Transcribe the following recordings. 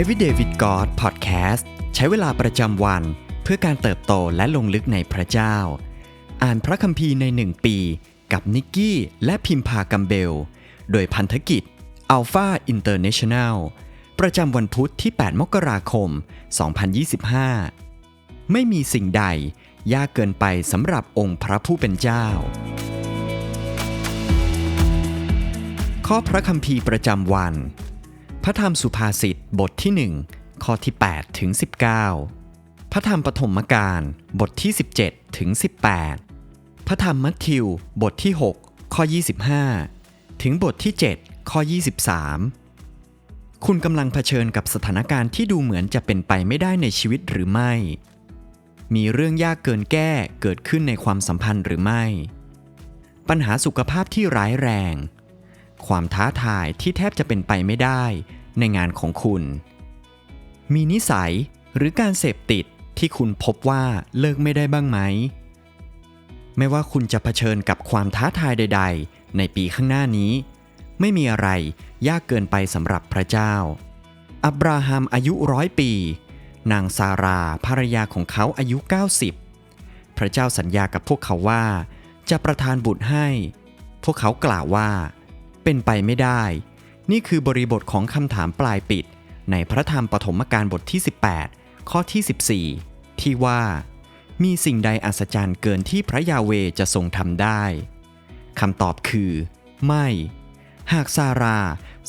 Everyday with God Podcast ใช้เวลาประจำวันเพื่อการเติบโตและลงลึกในพระเจ้า อ่านพระคัมภีร์ในหนึ่งปี กับนิกกี้และพิมพากัมเบล โดยพันธกิจ Alpha International ประจำวันพุทธที่ 8 มกราคม 2025 ไม่มีสิ่งใดยากเกินไปสำหรับองค์พระผู้เป็นเจ้า ข้อพระคัมภีร์ประจำวัน พระธรรมสุภาษิตบทที่ 1 ข้อที่ 8 ถึง 19 พระธรรมปฐมกาลบทที่ 17 ถึง 18 พระธรรมมัทธิว บทที่ 6 ข้อ 25 ถึงบทที่ 7 ข้อ 23 คุณกำลังเผชิญกับสถานการณ์ที่ดูเหมือนจะเป็นไปไม่ได้ในชีวิตหรือไม่ มีเรื่องยากเกินแก้เกิดขึ้นในความสัมพันธ์หรือไม่ ปัญหาสุขภาพที่ร้ายแรง ความท้าทายที่แทบจะเป็นไปไม่ได้ในงานของคุณ มีนิสัยหรือการเสพติดที่คุณพบว่าเลิกไม่ได้บ้างไหม ไม่ว่าคุณจะเผชิญกับความท้าทายใด ๆ ในปีข้างหน้านี้ ไม่มีอะไรยากเกินไปสำหรับพระเจ้า อับราฮัมอายุร้อยปี นางซาราภรรยาของเขาอายุ 90 พระเจ้าสัญญากับพวกเขาว่า จะประทานบุตรให้ พวกเขากล่าวว่า เป็นไปไม่ได้ นี่คือบริบทของคำถามปลายปิด ในพระธรรมปฐมกาลบทที่ 18 ข้อที่ 14 ที่ว่า มีสิ่งใดอัศจรรย์เกินที่พระยาเวจะทรงทำได้คำตอบคือ ไม่ หากซารา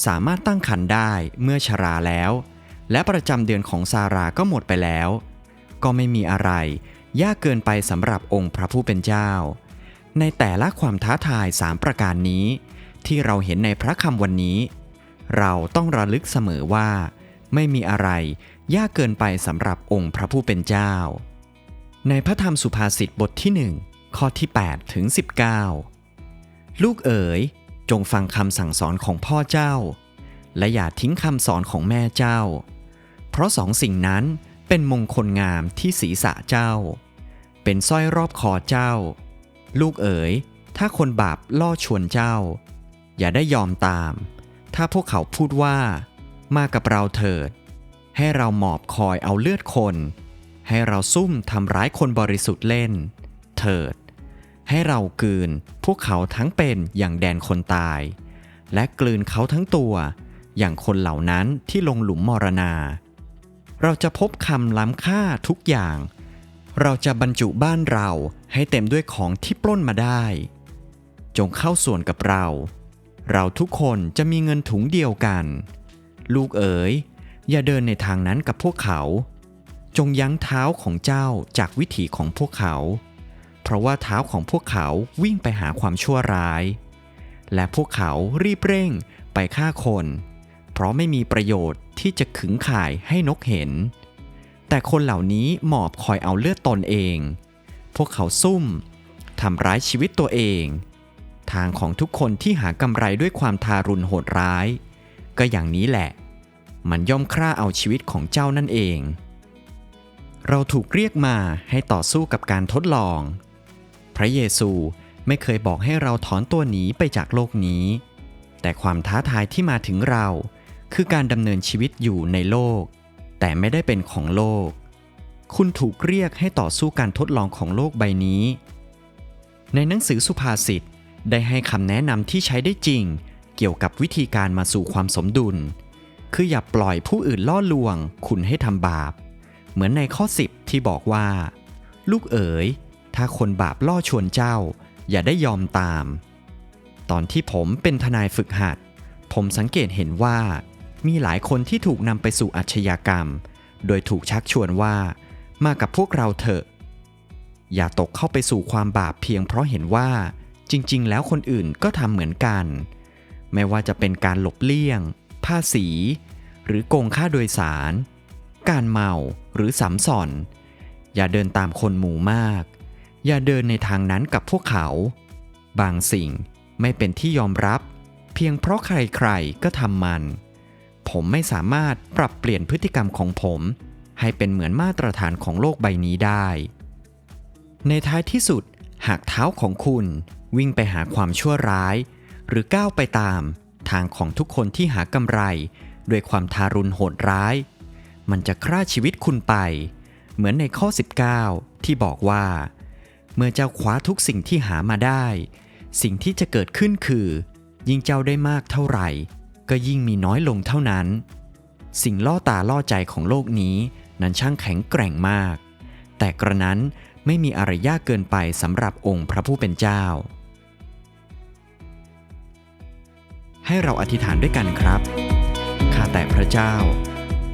สามารถตั้งครรภ์ได้เมื่อชราแล้ว และประจำเดือนของซาราก็หมดไปแล้ว ก็ไม่มีอะไร ยากเกินไปสำหรับองค์พระผู้เป็นเจ้า ในแต่ละความท้าทายสามประการนี้ ที่เราเห็นในพระคำวันนี้ เราต้องระลึกเสมอว่า ไม่มีอะไรยากเกินไปสำหรับองค์พระผู้เป็นเจ้า ในพระธรรมสุภาษิตบทที่หนึ่งข้อที่8ถึง19 ลูกเอ๋ยจงฟังคำสั่งสอนของพ่อเจ้า และอย่าทิ้งคำสอนของแม่เจ้า เพราะสองสิ่งนั้นเป็นมงคลงามที่ศีรษะเจ้า เป็นสร้อยรอบคอเจ้า ลูกเอ๋ยถ้าคนบาปล่อชวนเจ้า อย่าได้ยอมตาม ถ้าพวกเขาพูดว่า มากับเราเถิด ให้เราหมอบคอยเอาเลือดคน ให้เราซุ่มทำร้ายคนบริสุทธิ์เล่น เถิด ให้เรากลืนพวกเขาทั้งเป็นอย่างแดนคนตาย และกลืนเขาทั้งตัว อย่างคนเหล่านั้นที่ลงหลุมมรณา เราจะพบคำล้ำค่าทุกอย่าง เราจะบรรจุบ้านเราให้เต็มด้วยของที่ปล้นมาได้ จงเข้าส่วนกับเรา เราทุกคนจะมีเงินถุงเดียวกัน ลูกเอ๋ย อย่าเดินในทางนั้นกับพวกเขา จงยั้งเท้าของเจ้าจากวิถีของพวกเขา เพราะว่าเท้าของพวกเขาวิ่งไปหาความชั่วร้าย และพวกเขารีบเร่งไปฆ่าคน เพราะไม่มีประโยชน์ที่จะขึงข่ายให้นกเห็น แต่คนเหล่านี้หมอบคอยเอาเลือดตนเอง พวกเขาซุ่มทำร้ายชีวิตตัวเอง ทางของทุกคนที่หากำไรด้วยความทารุณโหดร้าย ก็อย่างนี้แหละ มันย่อมฆ่าเอาชีวิตของเจ้านั่นเอง เราถูกเรียกมาให้ต่อสู้กับการทดลอง พระเยซูไม่เคยบอกให้เราถอนตัวหนีไปจากโลกนี้ แต่ความท้าทายที่มาถึงเรา คือการดำเนินชีวิตอยู่ในโลก แต่ไม่ได้เป็นของโลก คุณถูกเรียกให้ต่อสู้การทดลองของโลกใบนี้ ในหนังสือสุภาษิต ได้ให้คำแนะนำที่ใช้ได้จริง เกี่ยวกับวิธีการมาสู่ความสมดุล คืออย่าปล่อยผู้อื่นล่อลวง คุณให้ทำบาป เหมือนในข้อ 10 ที่บอกว่า ลูกเอ๋ย ถ้าคนบาปล่อชวนเจ้า อย่าได้ยอมตาม ตอนที่ผมเป็นทนายฝึกหัด ผมสังเกตเห็นว่า มีหลายคนที่ถูกนำไปสู่อาชญากรรม โดยถูกชักชวนว่า มากับพวกเราเถอะ อย่าตกเข้าไปสู่ความบาปเพียงเพราะเห็นว่า จริงๆ แล้วคนอื่นก็ทำเหมือนกัน ไม่ว่าจะเป็นการหลบเลี่ยง ภาษี หรือโกงค่าโดยสาร การเมาหรือสัมสอน อย่าเดินตามคนหมู่มาก อย่าเดินในทางนั้นกับพวกเขา บางสิ่งไม่เป็นที่ยอมรับ เพียงเพราะใครๆ ก็ทำมัน ผมไม่สามารถปรับเปลี่ยนพฤติกรรมของผม ให้เป็นเหมือนมาตรฐานของโลกใบนี้ได้ ในท้ายที่สุดหากเท้าของคุณ วิ่งไปหาความชั่วร้าย หรือก้าวไปตาม ทางของทุกคนที่หากำไร ด้วยความทารุณโหดร้าย มันจะฆ่าชีวิตคุณไป เหมือนในข้อ 19 ที่บอกว่า เมื่อเจ้าคว้าทุกสิ่งที่หามาได้ สิ่งที่จะเกิดขึ้นคือ ยิ่งเจ้าได้มากเท่าไหร่ ก็ยิ่งมีน้อยลงเท่านั้น สิ่งล่อตาล่อใจของโลกนี้นั้นช่างแข็งแกร่งมาก แต่กระนั้นไม่มีอะไรยากเกินไปสำหรับองค์พระผู้เป็นเจ้า ให้เราอธิษฐานด้วยกันครับ ข้าแต่พระเจ้า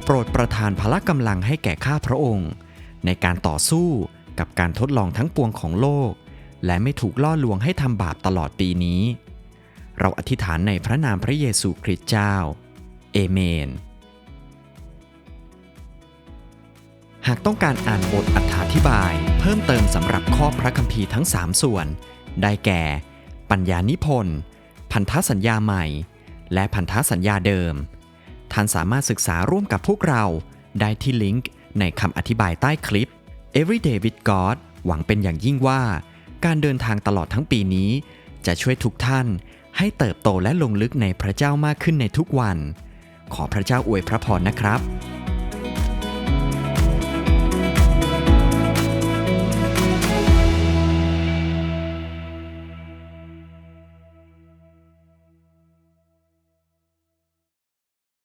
โปรดประทานพละกำลังให้แก่ข้าพระองค์ ในการต่อสู้กับการทดลองทั้งปวงของโลก และไม่ถูกล่อลวงให้ทำบาปตลอดปีนี้ เราอธิษฐานในพระนามพระเยซูคริสต์เจ้า เอเมน หากต้องการอ่านบทอธิบาย เพิ่มเติมสำหรับข้อพระคัมภีร์ทั้ง 3 ส่วน ได้แก่ ปัญญานิพนธ์ พันธสัญญาใหม่ และพันธสัญญาเดิม ท่านสามารถศึกษาร่วมกับพวกเราได้ที่ลิงก์ในคำอธิบายใต้คลิป Everyday with God หวังเป็นอย่างยิ่งว่า การเดินทางตลอดทั้งปีนี้ จะช่วยทุกท่านให้เติบโตและลงลึกในพระเจ้ามากขึ้นในทุกวัน ขอพระเจ้าอวยพระพรนะครับ